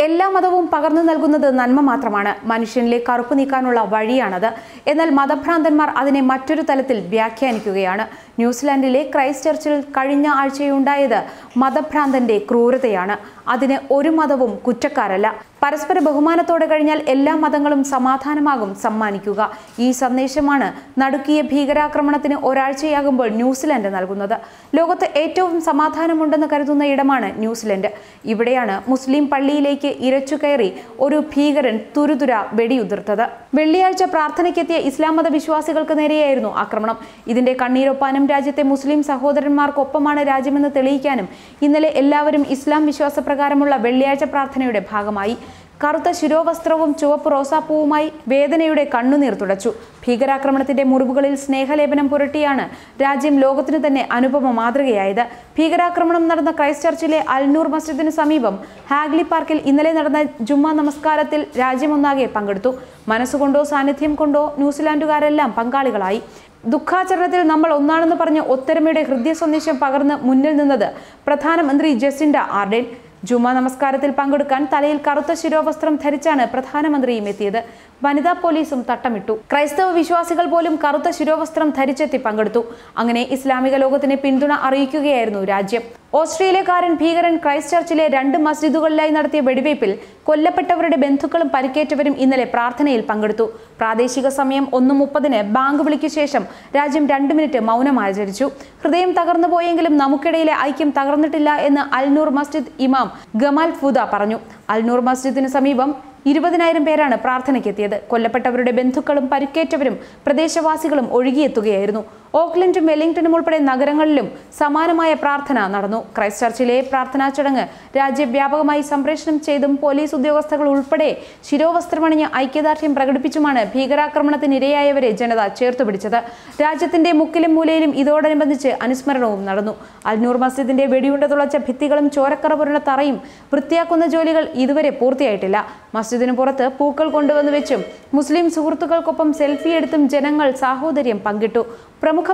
എല്ലാ മതവും പകർന്നു നൽകുന്നത് നന്മ മാത്രമാണ്. മനുഷ്യനിലെ കറുപ്പ് നീക്കാനുള്ള വഴിയാണത്. എന്നാൽ മതഭ്രാന്തന്മാർ അതിനെ മറ്റൊരു തലത്തിൽ വ്യാഖ്യാനിക്കുകയാണ്. ന്യൂസിലാൻഡിലെ ക്രൈസ്റ്റ് ചർച്ചിൽ കഴിഞ്ഞ ആഴ്ചയുണ്ടായത് മതഭ്രാന്തന്റെ ക്രൂരതയാണ്. അതിന് ഒരു മതവും കുറ്റക്കാരല്ല. പരസ്പര ബഹുമാനത്തോടെ കഴിഞ്ഞാൽ എല്ലാ മതങ്ങളും സമാധാനമാകും സമ്മാനിക്കുക. ഈ സന്ദേശമാണ് നടുക്കിയ ഭീകരാക്രമണത്തിന് ഒരാഴ്ചയാകുമ്പോൾ ന്യൂസിലൻഡ് നൽകുന്നത്. ലോകത്ത് ഏറ്റവും സമാധാനമുണ്ടെന്ന് കരുതുന്ന ഇടമാണ് ന്യൂസിലൻഡ്. ഇവിടെയാണ് മുസ്ലിം പള്ളിയിലേക്ക് ഇരച്ചു കയറി ഒരു ഭീകരൻ തുരുതുര വെടിയുതിർത്തത്. വെള്ളിയാഴ്ച പ്രാർത്ഥനയ്ക്കെത്തിയ ഇസ്ലാം മത വിശ്വാസികൾക്ക് നേരെയായിരുന്നു ആക്രമണം. ഇതിന്റെ കണ്ണീരൊപ്പാനും രാജ്യത്തെ മുസ്ലിം സഹോദരന്മാർക്കൊപ്പമാണ് രാജ്യമെന്ന് തെളിയിക്കാനും ഇന്നലെ എല്ലാവരും ഇസ്ലാം വിശ്വാസപ്രകാരമുള്ള വെള്ളിയാഴ്ച പ്രാർത്ഥനയുടെ ഭാഗമായി. കറുത്ത ശിരോവസ്ത്രവും ചുവപ്പ് റോസാപ്പൂവുമായി വേദനയുടെ കണ്ണുനീർ തുടച്ചു. ഭീകരാക്രമണത്തിന്റെ മുറിവുകളിൽ സ്നേഹലേപനം പുരട്ടിയാണ് രാജ്യം ലോകത്തിനു തന്നെ അനുപമ മാതൃകയായത്. ഭീകരാക്രമണം നടന്ന ക്രൈസ്റ്റ് ചർച്ചിലെ അൽനൂർ മസ്ജിദിന് സമീപം ഹാഗ്ലി പാർക്കിൽ ഇന്നലെ നടന്ന ജുമ്മ നമസ്കാരത്തിൽ രാജ്യമൊന്നാകെ പങ്കെടുത്തു. മനസ്സുകൊണ്ടോ സാന്നിധ്യം കൊണ്ടോ ന്യൂസിലാൻഡുകാരെല്ലാം പങ്കാളികളായി. ദുഃഖാചരണത്തിൽ നമ്മൾ ഒന്നാണെന്ന് പറഞ്ഞ ഒത്തൊരുമയുടെ ഹൃദയ സന്ദേശം പകർന്ന് മുന്നിൽ നിന്നത് പ്രധാനമന്ത്രി ജസിൻഡ ആർഡേൻ. ജുമാ നമസ്കാരത്തിൽ പങ്കെടുക്കാൻ തലയിൽ കറുത്ത ശിരോവസ്ത്രം ധരിച്ചാണ് പ്രധാനമന്ത്രിയും എത്തിയത്. വനിതാ പോലീസും തട്ടമിട്ടു. ക്രൈസ്തവ വിശ്വാസികൾ പോലും കറുത്ത ശിരോവസ്ത്രം ധരിച്ചെത്തി പങ്കെടുത്തു. അങ്ങനെ ഇസ്ലാമിക ലോകത്തിന് പിന്തുണ അറിയിക്കുകയായിരുന്നു രാജ്യം. ഓസ്ട്രേലിയക്കാരൻ ഭീകരൻ ക്രൈസ്റ്റ് ചർച്ചിലെ രണ്ട് മസ്ജിദുകളിലായി നടത്തിയ വെടിവയ്പിൽ കൊല്ലപ്പെട്ടവരുടെ ബന്ധുക്കളും പരിക്കേറ്റവരും ഇന്നലെ പ്രാർത്ഥനയിൽ പങ്കെടുത്തു. പ്രാദേശിക സമയം ഒന്ന് മുപ്പതിന് ബാങ്ക് വിളിക്ക് ശേഷം രാജ്യം രണ്ട് മിനിറ്റ് മൗനം ആചരിച്ചു. ഹൃദയം തകർന്നു പോയെങ്കിലും നമുക്കിടയിലെ ഐക്യം തകർന്നിട്ടില്ല എന്ന് അൽനൂർ മസ്ജിദ് ഇമാം ഗമാൽ ഫുദ പറഞ്ഞു. അൽനൂർ മസ്ജിദിന് സമീപം ഇരുപതിനായിരം പേരാണ് പ്രാർത്ഥനയ്ക്കെത്തിയത്. കൊല്ലപ്പെട്ടവരുടെ ബന്ധുക്കളും പരിക്കേറ്റവരും പ്രദേശവാസികളും ഒഴുകിയെത്തുകയായിരുന്നു. ഓക്ലൻഡും വെല്ലിംഗ്ടണും ഉൾപ്പെടെ നഗരങ്ങളിലും സമാനമായ പ്രാർത്ഥന നടന്നു. ക്രൈസ്റ്റ് ചർച്ചിലെ പ്രാർത്ഥനാ ചടങ്ങ് രാജ്യവ്യാപകമായി സംപ്രേഷണം ചെയ്തും പോലീസ് ഉദ്യോഗസ്ഥകൾ ഉൾപ്പെടെ ശിരോവസ്ത്രമണിഞ്ഞ് ഐക്യദാർഢ്യം പ്രകടിപ്പിച്ചുമാണ് ഭീകരാക്രമണത്തിനിരയായവരെ ജനത ചേർത്തുപിടിച്ചത്. രാജ്യത്തിന്റെ മുക്കിലും മൂലയിലും ഇതോടനുബന്ധിച്ച് അനുസ്മരണവും നടന്നു. അൽനൂർ മസ്ജിദിന്റെ വെടിയുണ്ട തുളച്ച ഭിത്തികളും ചോരക്കറ പുരണ്ട തറയും വൃത്തിയാക്കുന്ന ജോലികൾ ഇതുവരെ പൂർത്തിയായിട്ടില്ല. മസ്ജിദിന് പുറത്ത് പൂക്കൾ കൊണ്ടുവന്നു വെച്ചും മുസ്ലിം സുഹൃത്തുക്കൾക്കൊപ്പം സെൽഫി എടുത്തും ജനങ്ങൾ സാഹോദര്യം പങ്കിട്ടു.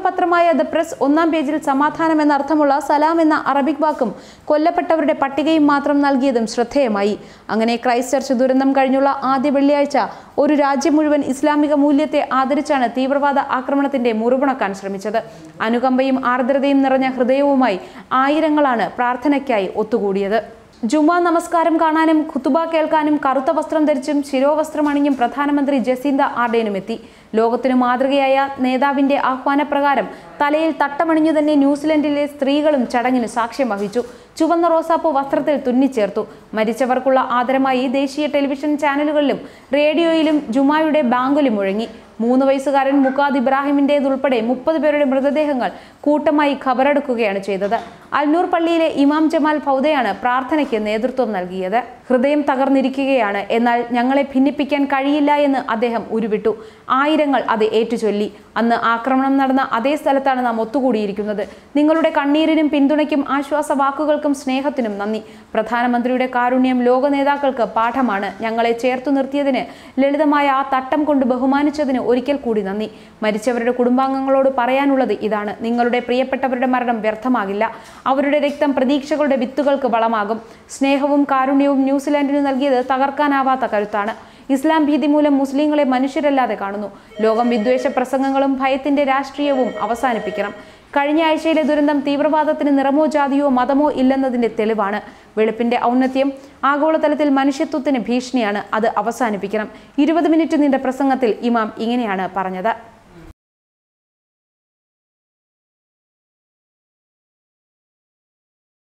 പത്രമായ ദ പ്രസ് ഒന്നാം പേജിൽ സമാധാനം എന്നർത്ഥമുള്ള സലാം എന്ന അറബിക് വാക്കും കൊല്ലപ്പെട്ടവരുടെ പട്ടികയും മാത്രം നൽകിയതും ശ്രദ്ധേയമായി. അങ്ങനെ ക്രൈസ്റ്റ് ചർച്ച് ദുരന്തം കഴിഞ്ഞുള്ള ആദ്യ വെള്ളിയാഴ്ച ഒരു രാജ്യം മുഴുവൻ ഇസ്ലാമിക മൂല്യത്തെ ആദരിച്ചാണ് തീവ്രവാദ ആക്രമണത്തിന്റെ മുറിവുണക്കാൻ ശ്രമിച്ചത്. അനുകമ്പയും ആർദ്രതയും നിറഞ്ഞ ഹൃദയവുമായി ആയിരങ്ങളാണ് പ്രാർത്ഥനയ്ക്കായി ഒത്തുകൂടിയത്. ജുമാ നമസ്കാരം കാണാനും ഖുത്തുബ കേൾക്കാനും കറുത്ത വസ്ത്രം ധരിച്ചും ശിരോവസ്ത്രമണിഞ്ഞും പ്രധാനമന്ത്രി ജസീന്ത ആർഡേനും എത്തി ലോകത്തിനു മാതൃകയായ നേതാവിന്റെ ആഹ്വാനപ്രകാരം തലയിൽ തട്ടമണിഞ്ഞു തന്നെ ന്യൂസിലൻഡിലെ സ്ത്രീകളും ചടങ്ങിന് സാക്ഷ്യം വഹിച്ചു. ചുവന്ന റോസാപ്പ് വസ്ത്രത്തിൽ തുന്നിച്ചേർത്തു. മരിച്ചവർക്കുള്ള ആദരമായി ദേശീയ ടെലിവിഷൻ ചാനലുകളിലും റേഡിയോയിലും ജുമായുടെ ബാങ്കുലി മുഴങ്ങി. മൂന്ന് വയസ്സുകാരൻ മുക്കാദ് ഇബ്രാഹിമിന്റേതുൾപ്പെടെ മുപ്പത് പേരുടെ മൃതദേഹങ്ങൾ കൂട്ടമായി ഖബറെടുക്കുകയാണ് ചെയ്തത്. അൽനൂർ പള്ളിയിലെ ഇമാം ജമാൽ ഫൗദയാണ് പ്രാർത്ഥനയ്ക്ക് നേതൃത്വം നൽകിയത്. ഹൃദയം തകർന്നിരിക്കുകയാണ്. എന്നാൽ ഞങ്ങളെ ഭിന്നിപ്പിക്കാൻ കഴിയില്ല എന്ന് അദ്ദേഹം ഉരുവിട്ടു. ആയിരങ്ങൾ അത് ഏറ്റുചൊല്ലി. അന്ന് ആക്രമണം നടന്ന അതേ സ്ഥലത്താണ് നാം ഒത്തുകൂടിയിരിക്കുന്നത്. നിങ്ങളുടെ കണ്ണീരിനും പിന്തുണയ്ക്കും ആശ്വാസ വാക്കുകൾക്കും സ്നേഹത്തിനും നന്ദി. പ്രധാനമന്ത്രിയുടെ കാരുണ്യം ലോക നേതാക്കൾക്ക് പാഠമാണ്. ഞങ്ങളെ ചേർത്തു നിർത്തിയതിന് ലളിതമായ ആ തട്ടം കൊണ്ട് ബഹുമാനിച്ചതിന് ഒരിക്കൽ കൂടി നന്ദി. മരിച്ചവരുടെ കുടുംബാംഗങ്ങളോട് പറയാനുള്ളത് ഇതാണ്. നിങ്ങളുടെ പ്രിയപ്പെട്ടവരുടെ മരണം വ്യർത്ഥമാകില്ല. അവരുടെ രക്തം പ്രതീക്ഷകളുടെ വിത്തുകൾക്ക് വളമാകും. സ്നേഹവും കാരുണ്യവും ന്യൂസിലാൻഡിന് നൽകിയത് തകർക്കാനാവാത്ത കരുത്താണ്. ഇസ്ലാം ഭീതി മൂലം മുസ്ലിങ്ങളെ മനുഷ്യരല്ലാതെ കാണുന്നു. ലോകം വിദ്വേഷ പ്രസംഗങ്ങളും ഭയത്തിന്റെ രാഷ്ട്രീയവും അവസാനിപ്പിക്കണം. കഴിഞ്ഞ ആഴ്ചയിലെ ദുരന്തം തീവ്രവാദത്തിന് നിറമോ ജാതിയോ മതമോ ഇല്ലെന്നതിന്റെ തെളിവാണ്. വെളുപ്പിന്റെ ഔന്നത്യം ആഗോളതലത്തിൽ മനുഷ്യത്വത്തിന് ഭീഷണിയാണ്. അത് അവസാനിപ്പിക്കണം. ഇരുപത് മിനിറ്റ് നീണ്ട പ്രസംഗത്തിൽ ഇമാം ഇങ്ങനെയാണ് പറഞ്ഞത്.